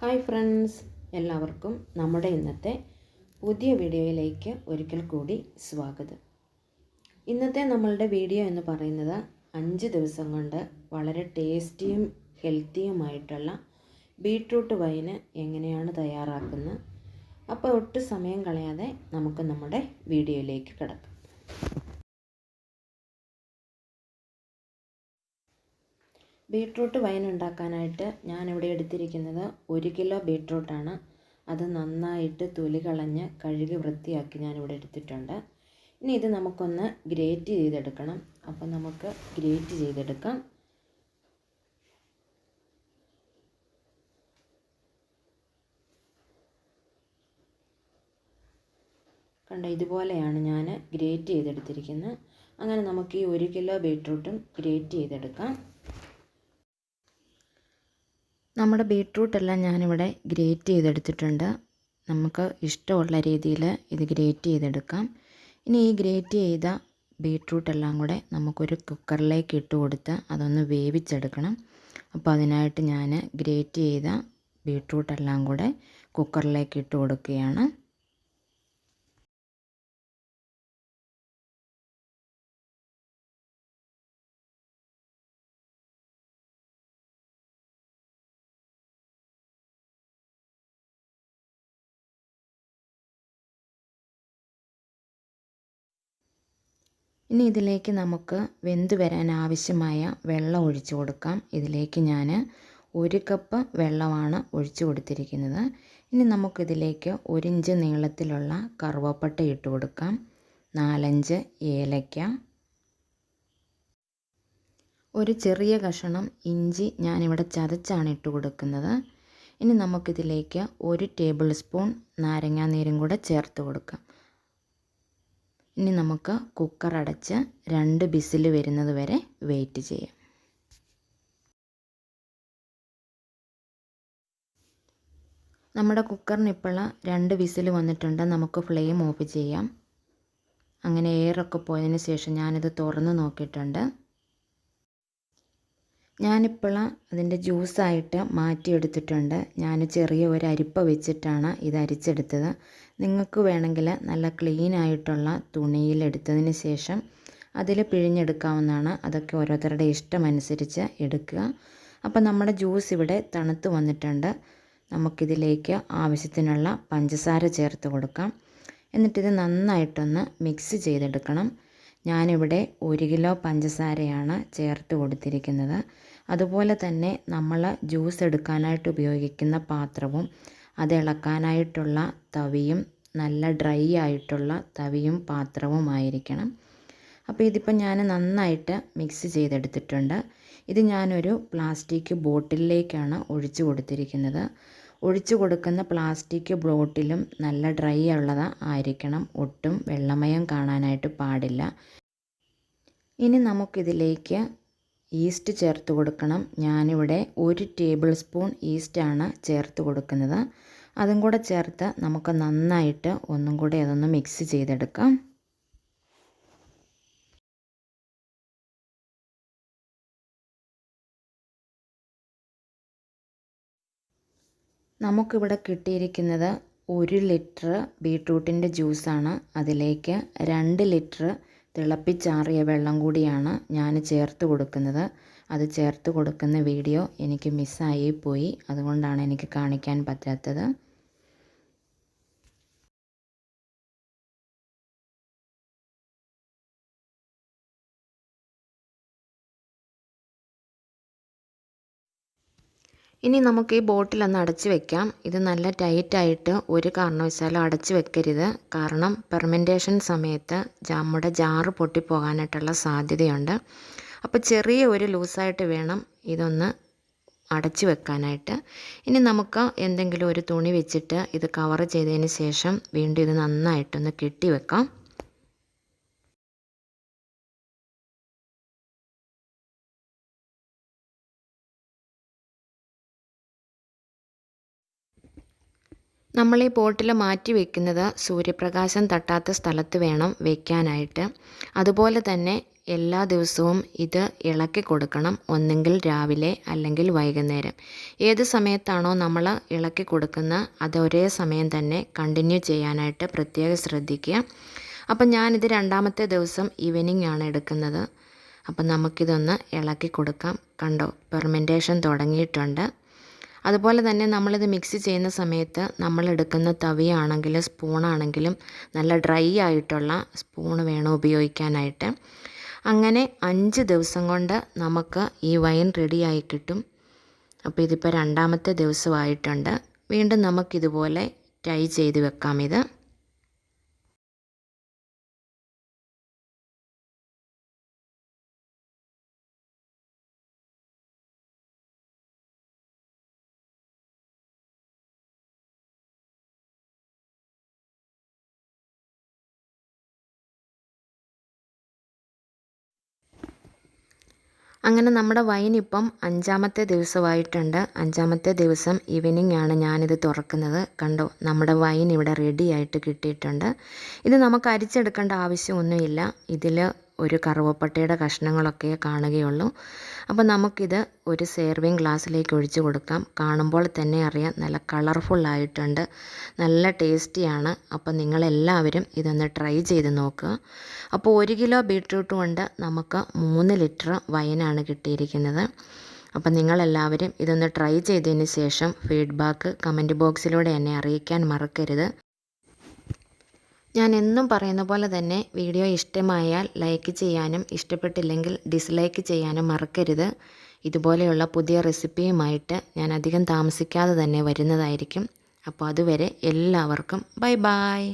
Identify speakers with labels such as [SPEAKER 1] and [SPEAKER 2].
[SPEAKER 1] Hi friends എല്ലാവർക്കും നമ്മുടെ ഇന്നത്തെ പുതിയ വീഡിയോയിലേക്ക് ഒരിക്കൽ കൂടി സ്വാഗതം. ഇന്നത്തെ നമ്മളുടെ വീഡിയോ എന്ന് പറയുന്നത് അഞ്ച് ദിവസം കൊണ്ട് വളരെ ടേസ്റ്റിയും ഹെൽത്തിയുമായിട്ടുള്ള ബീട്രൂട്ട് വൈന് എങ്ങനെയാണ് തയ്യാറാക്കുന്നത്. അപ്പോൾ ഒട്ടും സമയം കളയാതെ നമുക്ക് നമ്മുടെ വീഡിയോയിലേക്ക് കിടക്കാം. ബീട്രൂട്ട് വൈൻ ഉണ്ടാക്കാനായിട്ട് ഞാനിവിടെ എടുത്തിരിക്കുന്നത് ഒരു കിലോ ബീട്രൂട്ടാണ്. അത് നന്നായിട്ട് തൊലി കളഞ്ഞ് കഴുകി വൃത്തിയാക്കി ഞാനിവിടെ എടുത്തിട്ടുണ്ട്. ഇനി ഇത് നമുക്കൊന്ന് ഗ്രേറ്റ് ചെയ്തെടുക്കണം. അപ്പം നമുക്ക് ഗ്രേറ്റ് ചെയ്തെടുക്കാം. കണ്ട ഇതുപോലെയാണ് ഞാൻ ഗ്രേറ്റ് ചെയ്തെടുത്തിരിക്കുന്നത്. അങ്ങനെ നമുക്ക് ഈ ഒരു കിലോ ബീട്രൂട്ടും ഗ്രേറ്റ് ചെയ്തെടുക്കാം. നമ്മുടെ ബീട്രൂട്ടെല്ലാം ഞാനിവിടെ ഗ്രേറ്റ് ചെയ്തെടുത്തിട്ടുണ്ട്. നമുക്ക് ഇഷ്ടമുള്ള രീതിയിൽ ഇത് ഗ്രേറ്റ് ചെയ്തെടുക്കാം. ഇനി ഈ ഗ്രേറ്റ് ചെയ്ത ബീട്രൂട്ടെല്ലാം കൂടെ നമുക്കൊരു കുക്കറിലേക്ക് ഇട്ട് കൊടുത്ത് അതൊന്ന് വേവിച്ചെടുക്കണം. അപ്പോൾ അതിനായിട്ട് ഞാൻ ഗ്രേറ്റ് ചെയ്ത ബീട്രൂട്ടെല്ലാം കൂടെ കുക്കറിലേക്ക് ഇട്ട് കൊടുക്കുകയാണ്. ഇനി ഇതിലേക്ക് നമുക്ക് വെന്ത് വരാൻ ആവശ്യമായ വെള്ളം ഒഴിച്ചു കൊടുക്കാം. ഇതിലേക്ക് ഞാൻ ഒരു കപ്പ് വെള്ളമാണ് ഒഴിച്ചു കൊടുത്തിരിക്കുന്നത്. ഇനി നമുക്കിതിലേക്ക് ഒരിഞ്ച് നീളത്തിലുള്ള കറുവപ്പട്ട ഇട്ട് കൊടുക്കാം. നാലഞ്ച് ഏലയ്ക്ക ഒരു ചെറിയ കഷണം ഇഞ്ചി ഞാനിവിടെ ചതച്ചാണ് ഇട്ട് കൊടുക്കുന്നത്. ഇനി നമുക്കിതിലേക്ക് ഒരു ടേബിൾ സ്പൂൺ നാരങ്ങാനീരും കൂടെ ചേർത്ത് കൊടുക്കാം. ഇനി നമുക്ക് കുക്കർ അടച്ച് രണ്ട് ബിസിൽ വരുന്നത് വരെ വെയിറ്റ് ചെയ്യാം. നമ്മുടെ കുക്കറിന് ഇപ്പോൾ രണ്ട് വിസിൽ വന്നിട്ടുണ്ട്. നമുക്ക് ഫ്ലെയിം ഓഫ് ചെയ്യാം. അങ്ങനെ എയറൊക്കെ പോയതിന് ശേഷം ഞാനിത് തുറന്ന് നോക്കിയിട്ടുണ്ട്. ഞാനിപ്പോൾ അതിന്റെ ജ്യൂസായിട്ട് മാറ്റിയെടുത്തിട്ടുണ്ട്. ഞാൻ ചെറിയ ഒരു അരിപ്പ വെച്ചിട്ടാണ് ഇത് അരിച്ചെടുത്തത്. നിങ്ങൾക്ക് വേണമെങ്കിൽ നല്ല ക്ലീൻ ആയിട്ടുള്ള തുണിയിൽ എടുത്തതിന് ശേഷം അതിൽ പിഴിഞ്ഞെടുക്കാവുന്നതാണ്. അതൊക്കെ ഓരോരുത്തരുടെ ഇഷ്ടമനുസരിച്ച് എടുക്കുക. അപ്പോൾ നമ്മുടെ ജ്യൂസ് ഇവിടെ തണുത്ത് വന്നിട്ടുണ്ട്. നമുക്കിതിലേക്ക് ആവശ്യത്തിനുള്ള പഞ്ചസാര ചേർത്ത് കൊടുക്കാം. എന്നിട്ടിത് നന്നായിട്ടൊന്ന് മിക്സ് ചെയ്തെടുക്കണം. ഞാനിവിടെ ഒരു കിലോ പഞ്ചസാരയാണ് ചേർത്ത് കൊടുത്തിരിക്കുന്നത്. അതുപോലെ തന്നെ നമ്മൾ ജ്യൂസ് എടുക്കാനായിട്ട് ഉപയോഗിക്കുന്ന പാത്രവും അത് ഇളക്കാനായിട്ടുള്ള തവിയും നല്ല ഡ്രൈ ആയിട്ടുള്ള തവിയും പാത്രവുമായിരിക്കണം. അപ്പോൾ ഇതിപ്പോൾ ഞാൻ നന്നായിട്ട് മിക്സ് ചെയ്തെടുത്തിട്ടുണ്ട്. ഇത് ഞാനൊരു പ്ലാസ്റ്റിക് ബോട്ടിലിലേക്കാണ് ഒഴിച്ചു കൊടുത്തിരിക്കുന്നത്. ഒഴിച്ചു കൊടുക്കുന്ന പ്ലാസ്റ്റിക് ബോട്ടിലും നല്ല ഡ്രൈ ഉള്ളത് ആയിരിക്കണം. ഒട്ടും വെള്ളമയം കാണാനായിട്ട് പാടില്ല. ഇനി നമുക്കിതിലേക്ക് ഈസ്റ്റ് ചേർത്ത് കൊടുക്കണം. ഞാനിവിടെ ഒരു ടേബിൾ സ്പൂൺ ഈസ്റ്റാണ് ചേർത്ത് കൊടുക്കുന്നത്. അതും കൂടെ ചേർത്ത് നമുക്ക് നന്നായിട്ട് ഒന്നും കൂടെ അതൊന്ന് മിക്സ് ചെയ്തെടുക്കാം. നമുക്കിവിടെ കിട്ടിയിരിക്കുന്നത് ഒരു ലിറ്റർ ബീട്രൂട്ടിന്റെ ജ്യൂസാണ്. അതിലേക്ക് രണ്ട് ലിറ്റർ തിളപ്പിച്ചാറിയ വെള്ളം കൂടിയാണ് ഞാൻ ചേർത്ത് കൊടുക്കുന്നത്. അത് ചേർത്ത് കൊടുക്കുന്ന വീഡിയോ എനിക്ക് മിസ്സായി പോയി. അതുകൊണ്ടാണ് എനിക്ക് കാണിക്കാൻ പറ്റാത്തത്. ഇനി നമുക്ക് ഈ ബോട്ടിലൊന്ന് അടച്ച് വെക്കാം. ഇത് നല്ല ടൈറ്റായിട്ട് ഒരു കാരണവശാലും അടച്ച് വെക്കരുത്. കാരണം പെർമെന്റേഷൻ സമയത്ത് നമ്മുടെ ജാറ് പൊട്ടിപ്പോകാനായിട്ടുള്ള സാധ്യതയുണ്ട്. അപ്പോൾ ചെറിയ ഒരു ലൂസായിട്ട് വേണം ഇതൊന്ന് അടച്ചു വെക്കാനായിട്ട്. ഇനി നമുക്ക് എന്തെങ്കിലും ഒരു തുണി വെച്ചിട്ട് ഇത് കവർ ചെയ്തതിന് ശേഷം വീണ്ടും ഇത് നന്നായിട്ടൊന്ന് കെട്ടി വെക്കാം. നമ്മൾ ഈ പോട്ടിൽ മാറ്റി വെക്കുന്നത് സൂര്യപ്രകാശം തട്ടാത്ത സ്ഥലത്ത് വേണം വെക്കാനായിട്ട്. അതുപോലെ തന്നെ എല്ലാ ദിവസവും ഇത് ഇളക്കി കൊടുക്കണം ഒന്നെങ്കിൽ രാവിലെ അല്ലെങ്കിൽ വൈകുന്നേരം. ഏത് സമയത്താണോ നമ്മൾ ഇളക്കി കൊടുക്കുന്ന അത് ഒരേ സമയം തന്നെ കണ്ടിന്യൂ ചെയ്യാനായിട്ട് പ്രത്യേകം ശ്രദ്ധിക്കുക. അപ്പം ഞാനിത് രണ്ടാമത്തെ ദിവസം ഈവനിങ് ആണ് എടുക്കുന്നത്. അപ്പം നമുക്കിതൊന്ന് ഇളക്കി കൊടുക്കാം. കണ്ടോ പെർമെന്റേഷൻ തുടങ്ങിയിട്ടുണ്ട്. അതുപോലെ തന്നെ നമ്മളിത് മിക്സ് ചെയ്യുന്ന സമയത്ത് നമ്മൾ എടുക്കുന്ന തവിയാണെങ്കിലും സ്പൂണാണെങ്കിലും നല്ല ഡ്രൈ ആയിട്ടുള്ള സ്പൂൺ വേണം ഉപയോഗിക്കാനായിട്ട്. അങ്ങനെ അഞ്ച് ദിവസം കൊണ്ട് നമുക്ക് ഈ വൈൻ റെഡിയായി കിട്ടും. അപ്പോൾ ഇതിപ്പോൾ രണ്ടാമത്തെ ദിവസമായിട്ടുണ്ട്. വീണ്ടും നമുക്കിതുപോലെ ട്രൈ ചെയ്ത് വെക്കാം ഇത്. അങ്ങനെ നമ്മുടെ വൈൻ ഇപ്പം അഞ്ചാമത്തെ ദിവസമായിട്ടുണ്ട്. അഞ്ചാമത്തെ ദിവസം ഈവനിങ് ആണ് ഞാനിത് തുറക്കുന്നത്. കണ്ടോ? നമ്മുടെ വൈൻ ഇവിടെ റെഡിയായിട്ട് കിട്ടിയിട്ടുണ്ട്. ഇത് നമുക്ക് അരിച്ചെടുക്കേണ്ട ആവശ്യമൊന്നുമില്ല. ഇതിൽ ഒരു കറുവപ്പട്ടയുടെ കഷ്ണങ്ങളൊക്കെ കാണുകയുള്ളൂ. അപ്പോൾ നമുക്കിത് ഒരു സേർവിങ് ഗ്ലാസ്സിലേക്ക് ഒഴിച്ച് കൊടുക്കാം. കാണുമ്പോൾ തന്നെ അറിയാം നല്ല കളർഫുള്ളായിട്ടുണ്ട് നല്ല ടേസ്റ്റിയാണ് അപ്പോൾ നിങ്ങളെല്ലാവരും ഇതൊന്ന് ട്രൈ ചെയ്ത് നോക്കുക. അപ്പോൾ ഒരു കിലോ ബീട്രൂട്ട് കൊണ്ട് നമുക്ക് മൂന്ന് ലിറ്റർ വൈനാണ് കിട്ടിയിരിക്കുന്നത്. അപ്പം നിങ്ങളെല്ലാവരും ഇതൊന്ന് ട്രൈ ചെയ്തതിന് ശേഷം ഫീഡ്ബാക്ക് കമന്റ് ബോക്സിലൂടെ എന്നെ അറിയിക്കാൻ മറക്കരുത്. ഞാൻ എന്നും പറയുന്ന പോലെ തന്നെ വീഡിയോ ഇഷ്ടമായാൽ ലൈക്ക് ചെയ്യാനും ഇഷ്ടപ്പെട്ടില്ലെങ്കിൽ ഡിസ്ലൈക്ക് ചെയ്യാനും മറക്കരുത്. ഇതുപോലെയുള്ള പുതിയ റെസിപ്പിയുമായിട്ട് ഞാൻ അധികം താമസിക്കാതെ തന്നെ വരുന്നതായിരിക്കും. അപ്പോൾ അതുവരെ എല്ലാവർക്കും ബൈ ബായ്